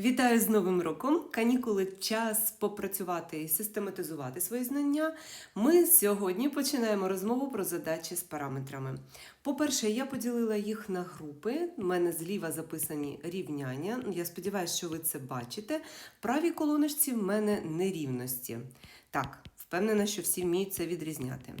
Вітаю з Новим роком! Канікули час попрацювати і систематизувати свої знання. Ми сьогодні починаємо розмову про задачі з параметрами. По-перше, я поділила їх на групи. У мене зліва записані рівняння. Я сподіваюся, що ви це бачите. В правій колоночці в мене нерівності. Так, впевнена, що всі вміють це відрізняти.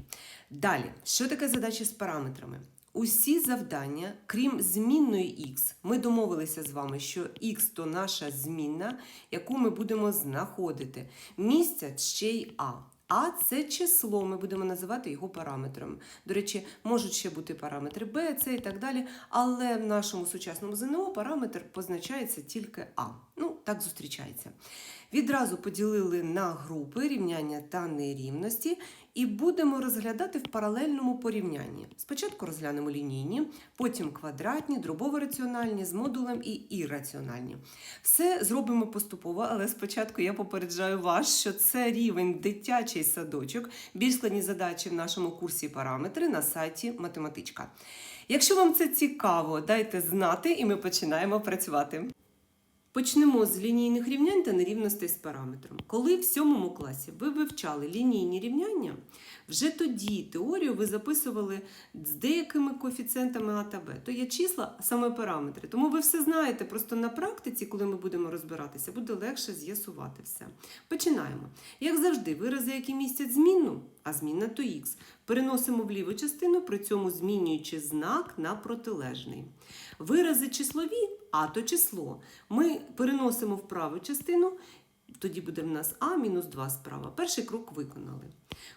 Далі, що таке задачі з параметрами? Усі завдання, крім змінної х, ми домовилися з вами, що х то наша змінна, яку ми будемо знаходити. Містять ще й а. А це число, ми будемо називати його параметром. До речі, можуть ще бути параметри Б, С і так далі. Але в нашому сучасному ЗНО параметр позначається тільки А. Ну, так зустрічається. Відразу поділили на групи рівняння та нерівності і будемо розглядати в паралельному порівнянні. Спочатку розглянемо лінійні, потім квадратні, дробово-раціональні з модулем і ірраціональні. Все зробимо поступово, але спочатку я попереджаю вас, що це рівень дитячий садочок, більш складні задачі в нашому курсі параметри на сайті Математичка. Якщо вам це цікаво, дайте знати, і ми починаємо працювати. Почнемо з лінійних рівнянь та нерівностей з параметром. Коли в сьомому класі ви вивчали лінійні рівняння, вже тоді теорію ви записували з деякими коефіцієнтами А та Б. То є числа, а саме параметри. Тому ви все знаєте. Просто на практиці, коли ми будемо розбиратися, буде легше з'ясувати все. Починаємо. Як завжди, вирази, які містять змінну, а змінна то х, переносимо в ліву частину, при цьому змінюючи знак на протилежний. Вирази числові, а то число. Ми переносимо в праву частину, тоді буде в нас А мінус 2 справа. Перший крок виконали.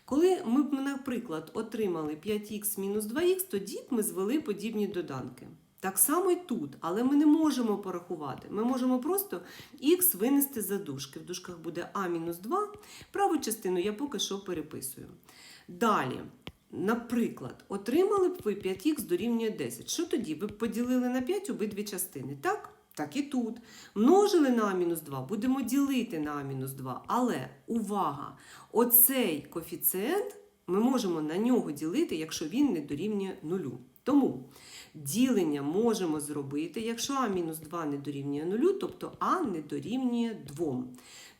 Коли ми б, наприклад, отримали 5х мінус 2х, тоді б ми звели подібні доданки. Так само і тут, але ми не можемо порахувати. Ми можемо просто х винести за дужки. В дужках буде а мінус 2. Праву частину я поки що переписую. Далі, наприклад, отримали б ви 5х дорівнює 10. Що тоді? Ви б поділили на 5 обидві частини, так? Так і тут. Множили на А-2, будемо ділити на А-2. Але увага! Оцей коефіцієнт ми можемо на нього ділити, якщо він не дорівнює нулю. Тому ділення можемо зробити, якщо А-2 не дорівнює нулю, тобто А не дорівнює 2.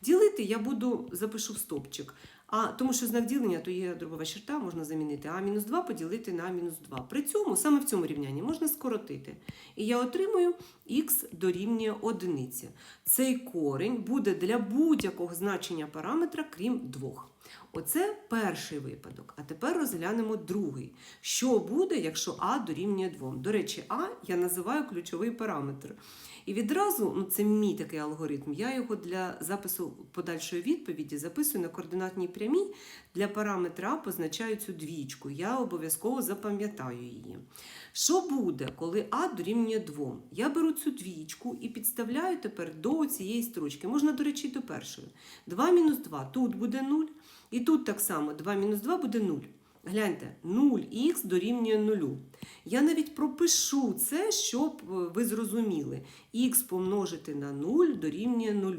Ділити я буду, запишу в стопчик. А тому що знак ділення то є дробова черта, можна замінити А-2 поділити на А-2. При цьому, саме в цьому рівнянні, можна скоротити. І я отримую х дорівнює одиниці. Цей корень буде для будь-якого значення параметра, крім двох. Оце перший випадок. А тепер розглянемо другий. Що буде, якщо А дорівнює 2? До речі, А я називаю ключовий параметр. І відразу, ну це мій такий алгоритм, я його для запису подальшої відповіді записую на координатній прямій. Для параметра позначаю цю двічку. Я обов'язково запам'ятаю її. Що буде, коли А дорівнює 2? Я беру цю двічку і підставляю тепер до цієї строчки. Можна, до речі, до першої. 2 мінус 2 тут буде 0. І тут так само 2 мінус 2 буде 0. Гляньте, 0х дорівнює 0. Я навіть пропишу це, щоб ви зрозуміли. Х помножити на 0 дорівнює 0.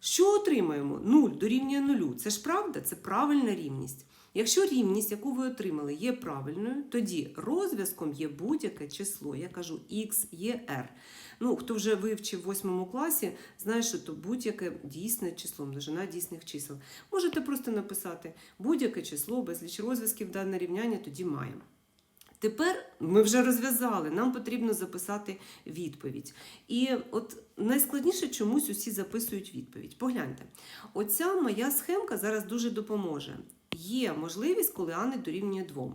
Що отримаємо? 0 дорівнює 0. Це ж правда, це правильна рівність. Якщо рівність, яку ви отримали, є правильною, тоді розв'язком є будь-яке число. Я кажу x є r. Ну, хто вже вивчив в 8 класі, знає, що то будь-яке дійсне число, множина дійсних чисел. Можете просто написати будь-яке число, безліч розв'язків дане рівняння тоді маємо. Тепер ми вже розв'язали, нам потрібно записати відповідь. І от найскладніше чомусь усі записують відповідь. Погляньте, оця моя схемка зараз дуже допоможе. Є можливість, коли А не дорівнює 2.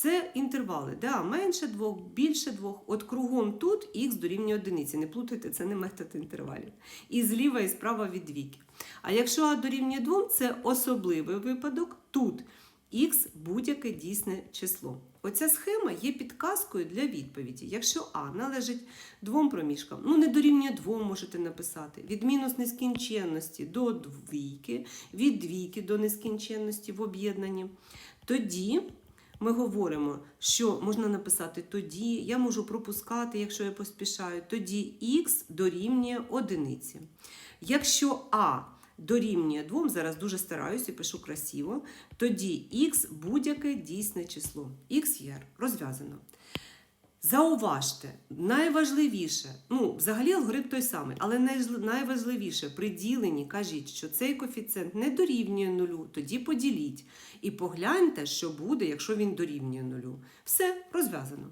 Це інтервали, да, менше двох, більше двох. От кругом тут х дорівнює одиниці. Не плутайте, це не метод інтервалів. І зліва, і справа від двійки. А якщо А дорівнює 2, це особливий випадок. Тут х будь-яке дійсне число. Оця схема є підказкою для відповіді. Якщо А належить двом проміжкам, ну не дорівнює двом можете написати, від мінус нескінченності до двійки, від двійки до нескінченності в об'єднанні, тоді ми говоримо, що можна написати тоді, я можу пропускати, якщо я поспішаю, тоді х дорівнює одиниці. Якщо А дорівнює 2, зараз дуже стараюся і пишу красиво, тоді х будь-яке дійсне число. Х розв'язано. Зауважте, найважливіше, ну, взагалі алгоритм той самий, але найважливіше при діленні кажіть, що цей коефіцієнт не дорівнює нулю, тоді поділіть. І погляньте, що буде, якщо він дорівнює нулю. Все, розв'язано.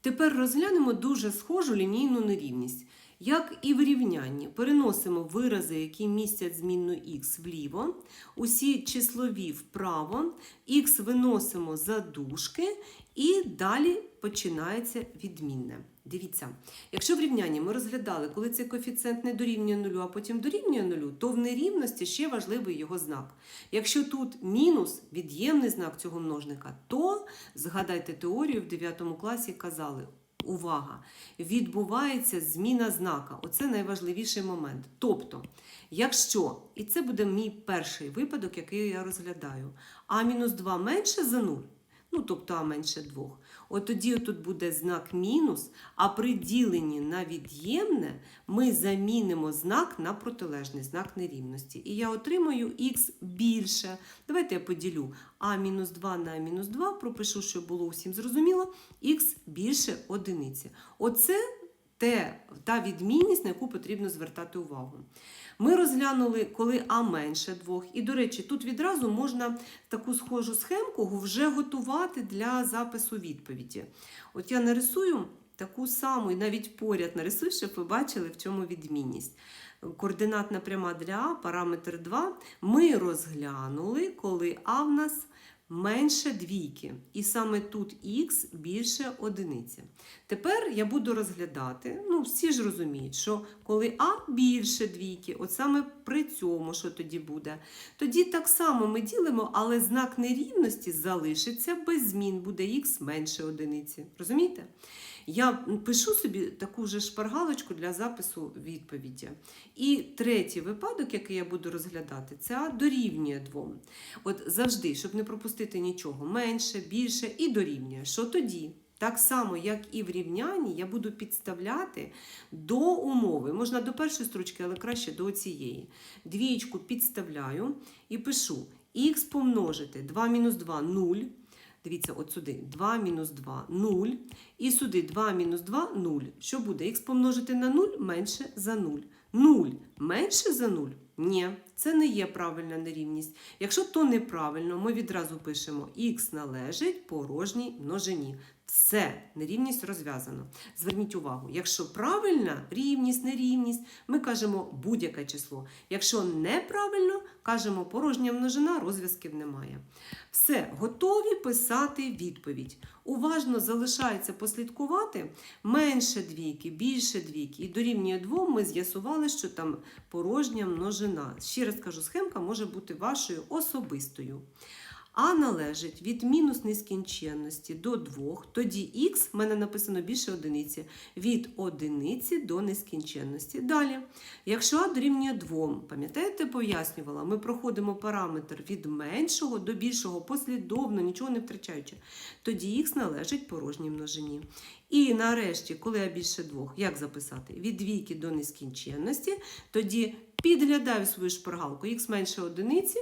Тепер розглянемо дуже схожу лінійну нерівність. Як і в рівнянні, переносимо вирази, які містять змінну х вліво, усі числові вправо, х виносимо за дужки і далі починається відмінне. Дивіться, якщо в рівнянні ми розглядали, коли цей коефіцієнт не дорівнює нулю, а потім дорівнює нулю, то в нерівності ще важливий його знак. Якщо тут мінус, від'ємний знак цього множника, то згадайте теорію в 9 класі казали. Увага! Відбувається зміна знака. Оце найважливіший момент. Тобто, якщо, і це буде мій перший випадок, який я розглядаю, а мінус 2 менше за 0, ну тобто а менше 2, от тоді тут буде знак мінус, а при діленні на від'ємне ми замінимо знак на протилежний знак нерівності. І я отримаю х більше. Давайте я поділю а мінус 2 на мінус 2, пропишу, щоб було усім зрозуміло, х більше одиниці. Оце те, та відмінність, на яку потрібно звертати увагу. Ми розглянули, коли А менше двох. І, до речі, тут відразу можна таку схожу схемку вже готувати для запису відповіді. От я нарисую таку саму, і навіть поряд нарисую, щоб ви бачили, в чому відмінність. Координатна пряма для А, параметр 2, ми розглянули, коли А в нас менше двійки. І саме тут х більше одиниці. Тепер я буду розглядати, ну всі ж розуміють, що коли А більше двійки, от саме при цьому, що тоді буде, тоді так само ми ділимо, але знак нерівності залишиться без змін, буде х менше одиниці. Розумієте? Я пишу собі таку же шпаргалочку для запису відповіді. І третій випадок, який я буду розглядати, це дорівнює двом. От завжди, щоб не пропустити нічого, менше, більше і дорівнює. Що тоді? Так само, як і в рівнянні, я буду підставляти до умови. Можна до першої строчки, але краще до цієї. Двієчку підставляю і пишу х помножити 2 мінус 2 0. Дивіться, от сюди 2 мінус 2 0. І сюди 2 мінус 2 0. Що буде? Х помножити на 0 менше за 0. 0 менше за 0? Ні, це не є правильна нерівність. Якщо то неправильно, ми відразу пишемо х належить порожній множині. Все, нерівність розв'язано. Зверніть увагу, якщо правильна рівність, нерівність, ми кажемо будь-яке число. Якщо неправильно, кажемо порожня множина, розв'язків немає. Все, готові писати відповідь. Уважно залишається послідкувати менше двійки, більше двійки. І дорівнює двом ми з'ясували, що там порожня множина. Ще раз кажу, схемка може бути вашою особистою. А належить від мінус нескінченності до 2, тоді х в мене написано більше одиниці, від одиниці до нескінченності. Далі, якщо а дорівнює 2, пам'ятаєте, пояснювала, ми проходимо параметр від меншого до більшого послідовно, нічого не втрачаючи, тоді х належить порожній множині. І нарешті, коли я більше двох, як записати? Від двійки до нескінченності, тоді підглядаю свою шпаргалку, х менше одиниці,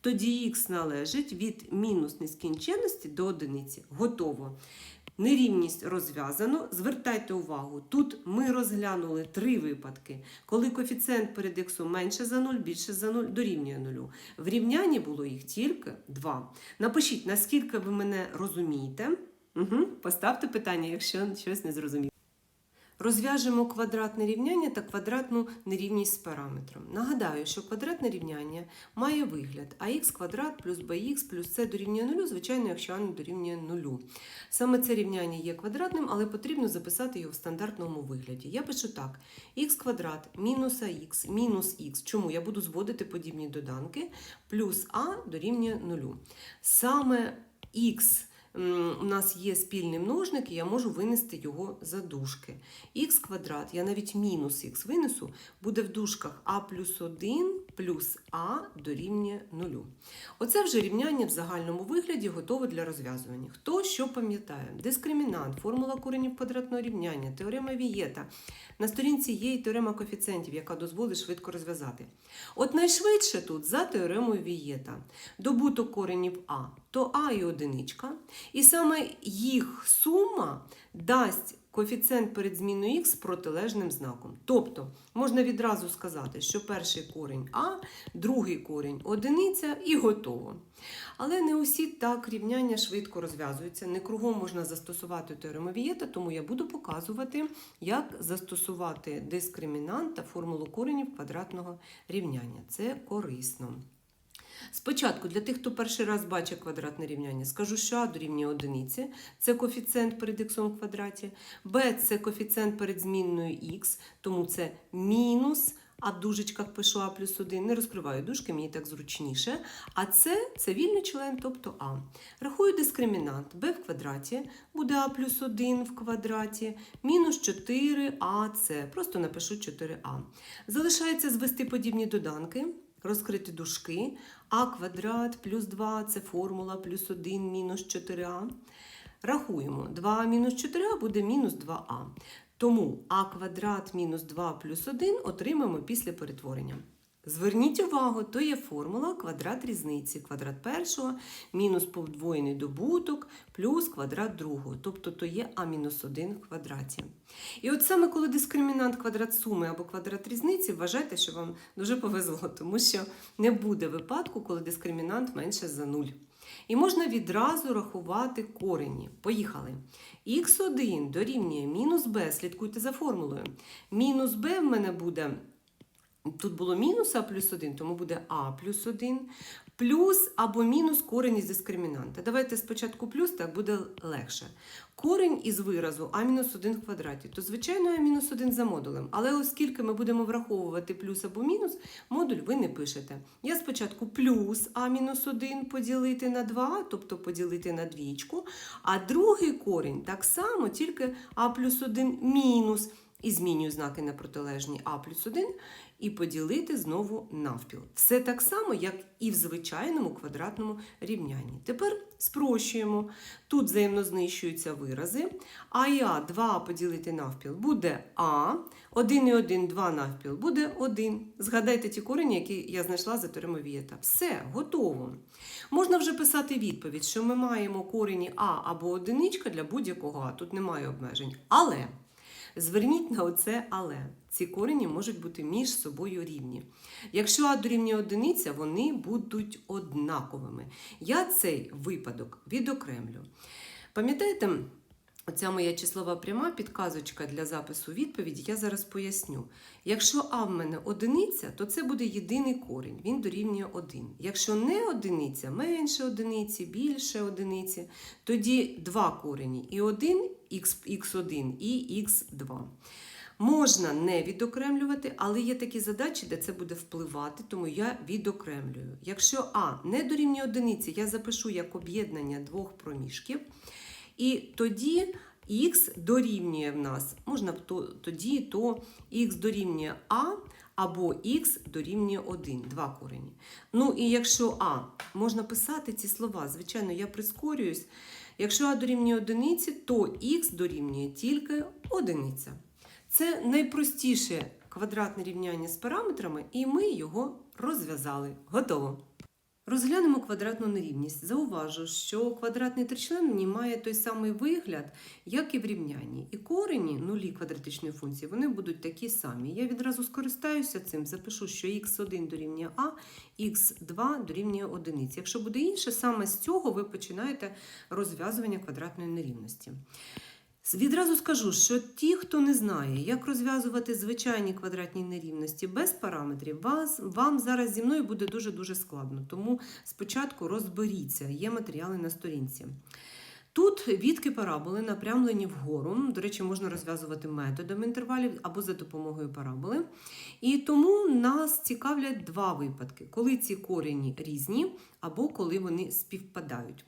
тоді х належить від мінус нескінченності до одиниці. Готово. Нерівність розв'язано. Звертайте увагу, тут ми розглянули три випадки, коли коефіцієнт перед х менше за 0, більше за 0, дорівнює 0. В рівнянні було їх тільки два. Напишіть, наскільки ви мене розумієте. Угу. Поставте питання, якщо щось не зрозуміло. Розв'яжемо квадратне рівняння та квадратну нерівність з параметром. Нагадаю, що квадратне рівняння має вигляд ax квадрат плюс bx плюс c дорівнює нулю, звичайно, якщо а не дорівнює нулю. Саме це рівняння є квадратним, але потрібно записати його в стандартному вигляді. Я пишу так: х квадрат мінус ах мінус х. Чому? Я буду зводити подібні доданки, плюс а дорівнює нулю. Саме х у нас є спільний множник, і я можу винести його за дужки. х квадрат, я навіть мінус х винесу, буде в дужках а плюс 1 плюс а дорівнює 0. Оце вже рівняння в загальному вигляді готове для розв'язування. Хто що пам'ятає? Дискримінант, формула коренів квадратного рівняння, теорема Вієта. На сторінці є і теорема коефіцієнтів, яка дозволить швидко розв'язати. От найшвидше тут за теоремою Вієта. Добуток коренів А то А і одиничка. І саме їх сума дасть коефіцієнт перед зміною х з протилежним знаком. Тобто можна відразу сказати, що перший корінь А, другий корінь одиниця і готово. Але не усі так рівняння швидко розв'язуються. Не кругом можна застосувати теорему Вієта, тому я буду показувати, як застосувати дискримінант та формулу коренів квадратного рівняння. Це корисно. Спочатку, для тих, хто перший раз бачить квадратне рівняння, скажу, що А дорівнює одиниці, це коефіцієнт перед х в квадраті, Б це коефіцієнт перед змінною х, тому це мінус, а в дужечках пишу А плюс 1, не розкриваю дужки, мені так зручніше. А це, це вільний член, тобто А. Рахую дискримінант b в квадраті, буде А плюс 1 в квадраті, мінус 4АЦ, просто напишу 4А. Залишається звести подібні доданки. Розкрити дужки, а квадрат плюс 2 це формула плюс 1 мінус 4а. Рахуємо, 2 мінус 4а буде мінус 2а. Тому а квадрат мінус 2 плюс 1 отримаємо після перетворення. Зверніть увагу, то є формула квадрат різниці. Квадрат першого мінус подвоєний добуток плюс квадрат другого. Тобто то є а-1 в квадраті. І от саме коли дискримінант квадрат суми або квадрат різниці, вважайте, що вам дуже повезло, тому що не буде випадку, коли дискримінант менше за 0. І можна відразу рахувати корені. Поїхали. Х1 дорівнює мінус b, слідкуйте за формулою. Мінус b в мене буде. Тут було мінус а плюс 1, тому буде а плюс 1, плюс або мінус корень із дискримінанта. Давайте спочатку плюс, так буде легше. Корень із виразу а мінус 1 в квадраті, то звичайно а мінус 1 за модулем. Але оскільки ми будемо враховувати плюс або мінус, модуль ви не пишете. Я спочатку плюс а мінус 1 поділити на 2, тобто поділити на двічку, а другий корінь так само, тільки а плюс 1 мінус. І змінюю знаки на протилежні а плюс 1 і поділити знову навпіл. Все так само, як і в звичайному квадратному рівнянні. Тепер спрощуємо. Тут взаємно знищуються вирази. А і А 2 поділити навпіл буде А. 1 і 1, 2 навпіл буде 1. Згадайте ті корені, які я знайшла за теоремою Вієта. Все, готово. Можна вже писати відповідь, що ми маємо корені А або одиничка для будь-якого А. Тут немає обмежень. Але. Зверніть на оце але. Ці корені можуть бути між собою рівні. Якщо А дорівнює одиниця, вони будуть однаковими. Я цей випадок відокремлю. Пам'ятаєте, оця моя числова пряма підказочка для запису відповіді, я зараз поясню. Якщо А в мене одиниця, то це буде єдиний корінь, він дорівнює 1. Якщо не одиниця, менше одиниці, більше одиниці, тоді два корені і 1 х1 і х2. Можна не відокремлювати, але є такі задачі, де це буде впливати, тому я відокремлюю. Якщо А не дорівнює одиниці, я запишу як об'єднання двох проміжків. І тоді х дорівнює в нас, можна то, тоді то х дорівнює А або х дорівнює 1, два корені. Ну і якщо А, можна писати ці слова, звичайно, я прискорююсь. Якщо А дорівнює одиниці, то х дорівнює тільки одиниця. Це найпростіше квадратне рівняння з параметрами, і ми його розв'язали. Готово. Розглянемо квадратну нерівність. Зауважу, що квадратний тричлен має той самий вигляд, як і в рівнянні. І корені нулі квадратичної функції вони будуть такі самі. Я відразу скористаюся цим, запишу, що х1 дорівнює А, х2 дорівнює 1. Якщо буде інше, саме з цього ви починаєте розв'язування квадратної нерівності. Відразу скажу, що ті, хто не знає, як розв'язувати звичайні квадратні нерівності без параметрів, вас, вам зараз зі мною буде дуже-дуже складно. Тому спочатку розберіться, є матеріали на сторінці. Тут відки параболи напрямлені вгору. До речі, можна розв'язувати методом інтервалів або за допомогою параболи. І тому нас цікавлять два випадки: коли ці корені різні, або коли вони співпадають.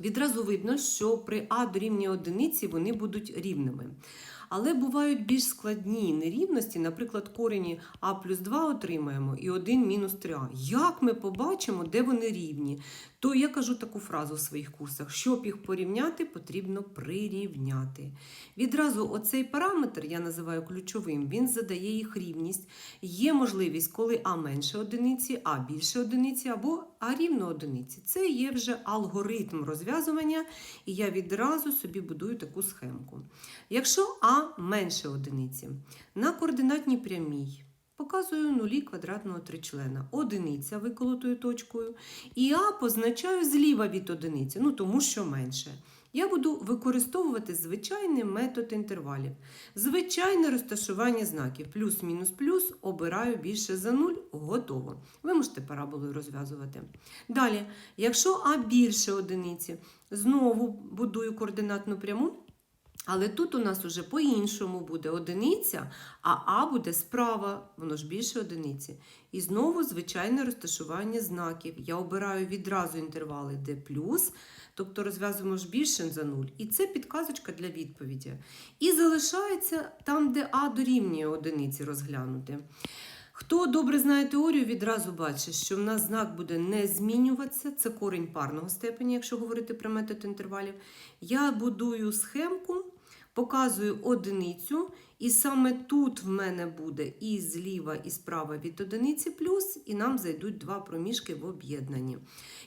Відразу видно, що при А дорівнює одиниці вони будуть рівними. Але бувають більш складні нерівності, наприклад, корені а плюс 2 отримаємо і 1 мінус 3а. Як ми побачимо, де вони рівні? То я кажу таку фразу в своїх курсах: щоб їх порівняти, потрібно прирівняти. Відразу оцей параметр я називаю ключовим, він задає їх рівність. Є можливість, коли а менше одиниці, а більше одиниці, або а рівно одиниці. Це є вже алгоритм розв'язування, і я відразу собі будую таку схемку. Якщо а менше одиниці, на координатній прямій. Показую нулі квадратного тричлена. Одиниця виколотою точкою. І А позначаю зліва від одиниці, ну тому що менше. Я буду використовувати звичайний метод інтервалів. Звичайне розташування знаків плюс-мінус плюс обираю більше за 0, готово. Ви можете параболою розв'язувати. Далі, якщо А більше одиниці, знову будую координатну пряму. Але тут у нас уже по-іншому буде одиниця, а А буде справа, воно ж більше одиниці. І знову звичайне розташування знаків. Я обираю відразу інтервали, плюс, тобто розв'язуємо ж більше за 0. І це підказочка для відповіді. І залишається там, де А дорівнює одиниці розглянути. Хто добре знає теорію, відразу бачить, що в нас знак буде не змінюватися. Це корінь парного степеня, якщо говорити про метод інтервалів. Я будую схемку, показую одиницю, і саме тут в мене буде і зліва, і справа від одиниці плюс, і нам зайдуть два проміжки в об'єднанні.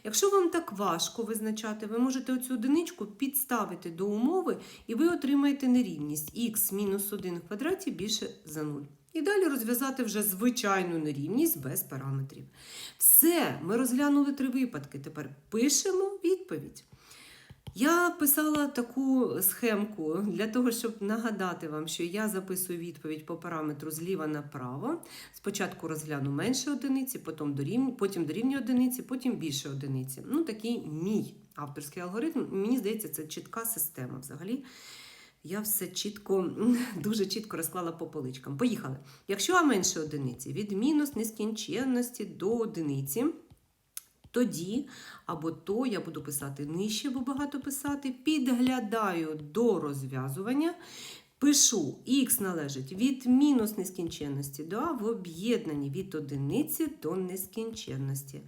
Якщо вам так важко визначати, ви можете оцю одиничку підставити до умови, і ви отримаєте нерівність х мінус 1 в квадраті більше за 0. І далі розв'язати вже звичайну нерівність без параметрів. Все, ми розглянули три випадки. Тепер пишемо відповідь. Я писала таку схемку для того, щоб нагадати вам, що я записую відповідь по параметру зліва направо. Спочатку розгляну менше одиниці, потім дорівнює, потім дорівнює одиниці, потім більше одиниці. Ну, такий мій авторський алгоритм. Мені здається, це чітка система взагалі. Я все чітко, дуже чітко розклала по поличкам. Поїхали. Якщо А менше одиниці, від мінус нескінченності до одиниці, тоді або то я буду писати нижче, бо багато писати, підглядаю до розв'язування. Пишу х належить від мінус нескінченності до А в об'єднанні від одиниці до нескінченності.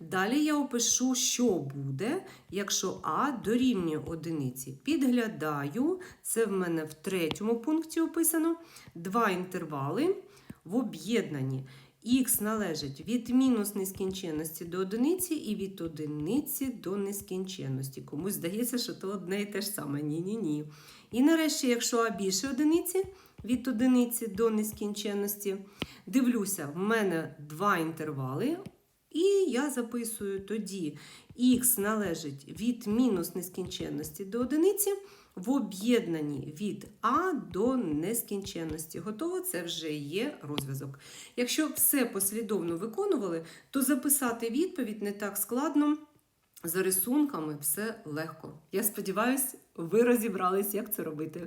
Далі я опишу, що буде, якщо А дорівнює одиниці. Підглядаю, це в мене в третьому пункті описано. Два інтервали в об'єднанні. Х належить від мінус нескінченності до одиниці і від одиниці до нескінченності. Комусь здається, що то одне і те ж саме. Ні-ні-ні. І нарешті, якщо А більше одиниці, від одиниці до нескінченності, дивлюся, в мене два інтервали. І я записую тоді х належить від мінус нескінченності до одиниці в об'єднанні від А до нескінченності. Готово, це вже є розв'язок. Якщо все послідовно виконували, то записати відповідь не так складно. За рисунками все легко. Я сподіваюся, ви розібрались, як це робити.